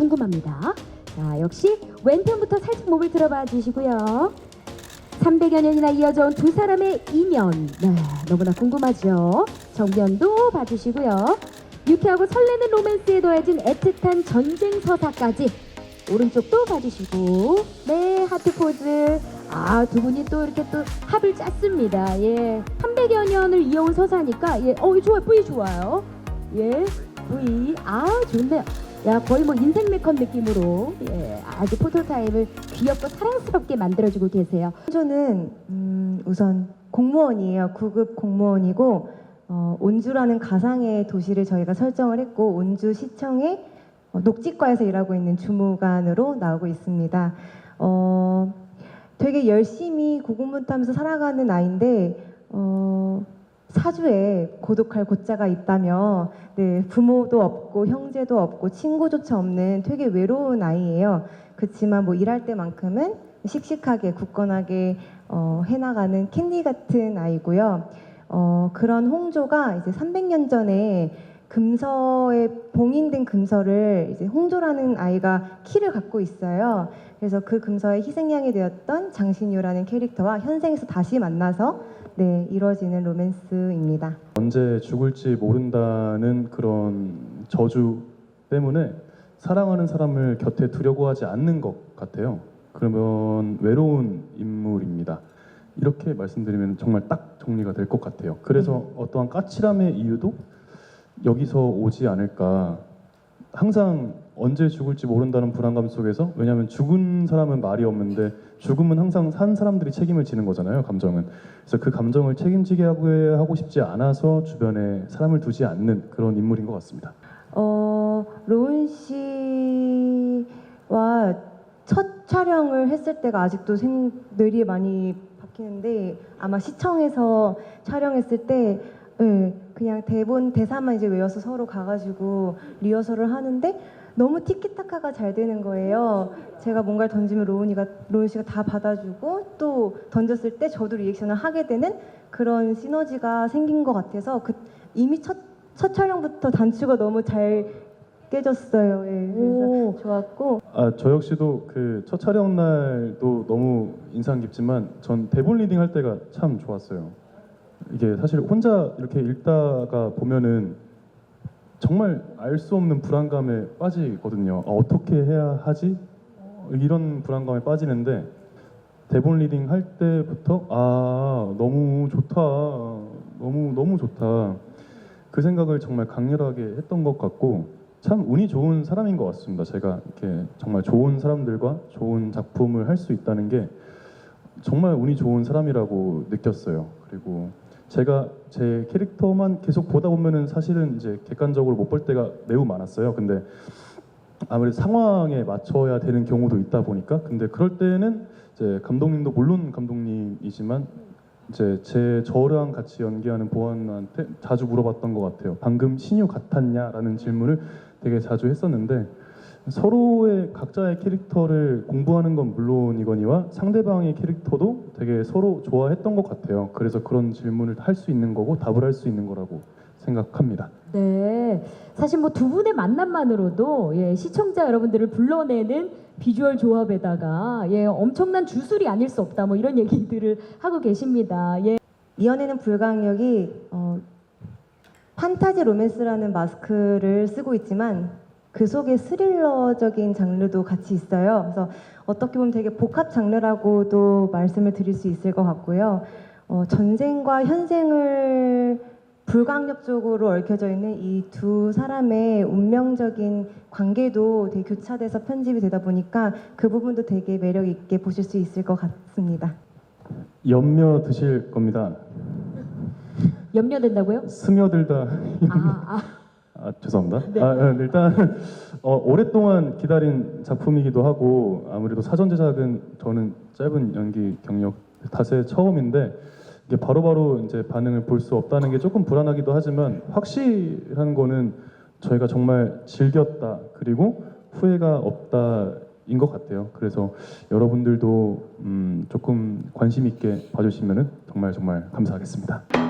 궁금합니다. 자, 역시 왼편부터 살짝 몸을 들어봐 주시고요. 300여 년이나 이어져온 두 사람의 인연. 네, 너무나 궁금하죠. 정면도 봐주시고요. 유쾌하고 설레는 로맨스에 더해진 애틋한 전쟁 서사까지 오른쪽도 봐주시고 네 하트 포즈 아 두 분이 또 이렇게 또 합을 짰습니다 예 300여 년을 이어온 서사니까 예어 좋아요 뿌이 좋아요 예 뿌이 아 좋네요 야 거의 뭐 인생 메컨 느낌으로 예 아주 포토타임을 귀엽고 사랑스럽게 만들어주고 계세요 홍조는 음, 우선 공무원이에요. 9급 공무원이고 어, 온주라는 가상의 도시를 저희가 설정을 했고 온주 시청의 어, 녹지과에서 일하고 있는 주무관으로 나오고 있습니다. 어, 되게 열심히 고군분투하면서 살아가는 아이인데 어, 사주에 고독할 고자가 있다며 네, 부모도 없고 형제도 없고 친구조차 없는 되게 외로운 아이예요. 그렇지만 뭐 일할 때만큼은 씩씩하게 굳건하게 어, 해나가는 캔디 같은 아이고요. 어, 그런 홍조가 이제 300년 전에 금서에 봉인된 금서를 이제 홍조라는 아이가 키를 갖고 있어요. 그래서 그 금서의 희생양이 되었던 장신유라는 캐릭터와 현생에서 다시 만나서 네, 이루어지는 로맨스입니다. 언제 죽을지 모른다는 그런 저주 때문에 사랑하는 사람을 곁에 두려고 하지 않는 것 같아요. 그러면 외로운 인물입니다. 이렇게 말씀드리면 정말 딱 정리가 될 것 같아요. 그래서 어떠한 까칠함의 이유도 여기서 오지 않을까. 항상 언제 죽을지 모른다는 불안감 속에서 왜냐하면 죽은 사람은 말이 없는데 죽음은 항상 산 사람들이 책임을 지는 거잖아요. 감정은. 그래서 그 감정을 책임지게 하고, 싶지 않아서 주변에 사람을 두지 않는 그런 인물인 것 같습니다. 어, 로운 씨와 첫 촬영을 했을 때가 아직도 생, 뇌리에 많이 박히는데 아마 시청에서 촬영했을 때 예, 그냥 대본 대사만 이제 외워서 서로 가가지고 리허설을 하는데 너무 티키타카가 잘 되는 거예요. 제가 뭔가를 던지면 로운이가 로운 씨가 다 받아주고 또 던졌을 때 저도 리액션을 하게 되는 그런 시너지가 생긴 것 같아서 그 이미 첫, 첫 촬영부터 단추가 너무 잘 깨졌어요. 예, 오. 그래서 좋았고 아, 저 역시도 그 첫 촬영 날도 너무 인상 깊지만 전 대본 리딩 할 때가 참 좋았어요. 이게 사실 혼자 이렇게 읽다가 보면은 정말 알 수 없는 불안감에 빠지거든요. 아, 어떻게 해야 하지? 어, 이런 불안감에 빠지는데 대본 리딩 할 때부터 아 너무 좋다, 너무 너무 좋다. 그 생각을 정말 강렬하게 했던 것 같고 참 운이 좋은 사람인 것 같습니다. 제가 이렇게 정말 좋은 사람들과 좋은 작품을 할 수 있다는 게 정말 운이 좋은 사람이라고 느꼈어요. 그리고 제가 제 캐릭터만 계속 보다 보면은 사실은 이제 객관적으로 못 볼 때가 매우 많았어요. 근데 아무래도 상황에 맞춰야 되는 경우도 있다 보니까 근데 그럴 때는 이제 감독님도 물론 감독님이지만 이제 제 저랑 같이 연기하는 보안한테 자주 물어봤던 것 같아요. 방금 신유 같았냐라는 질문을 되게 자주 했었는데 서로의 각자의 캐릭터를 공부하는 건 물론이거니와 상대방의 캐릭터도 되게 서로 좋아했던 것 같아요. 그래서 그런 질문을 할 수 있는 거고 답을 할 수 있는 거라고 생각합니다. 네, 사실 뭐 두 분의 만남만으로도 예, 시청자 여러분들을 불러내는 비주얼 조합에다가 예, 엄청난 주술이 아닐 수 없다 뭐 이런 얘기들을 하고 계십니다. 예. 이연에는 불강력이 어, 판타지 로맨스라는 마스크를 쓰고 있지만 그 속에 스릴러적인 장르도 같이 있어요. 그래서 어떻게 보면 되게 복합 장르라고도 말씀을 드릴 수 있을 것 같고요. 어, 전생과 현생을 불강력적으로 얽혀져 있는 이 두 사람의 운명적인 관계도 되게 교차돼서 편집이 되다 보니까 그 부분도 되게 매력 있게 보실 수 있을 것 같습니다. 염려 드실 겁니다. 염려된다고요? 스며들다 아, 아, 아 죄송합니다. 네. 아, 아, 일단 어, 오랫동안 기다린 작품이기도 하고 아무래도 사전 제작은 저는 짧은 연기 경력 탓에 처음인데 이게 바로바로 이제 반응을 볼 수 없다는 게 조금 불안하기도 하지만 확실한 거는 저희가 정말 즐겼다 그리고 후회가 없다인 것 같아요. 그래서 여러분들도 음, 조금 관심 있게 봐주시면은 정말 정말 감사하겠습니다.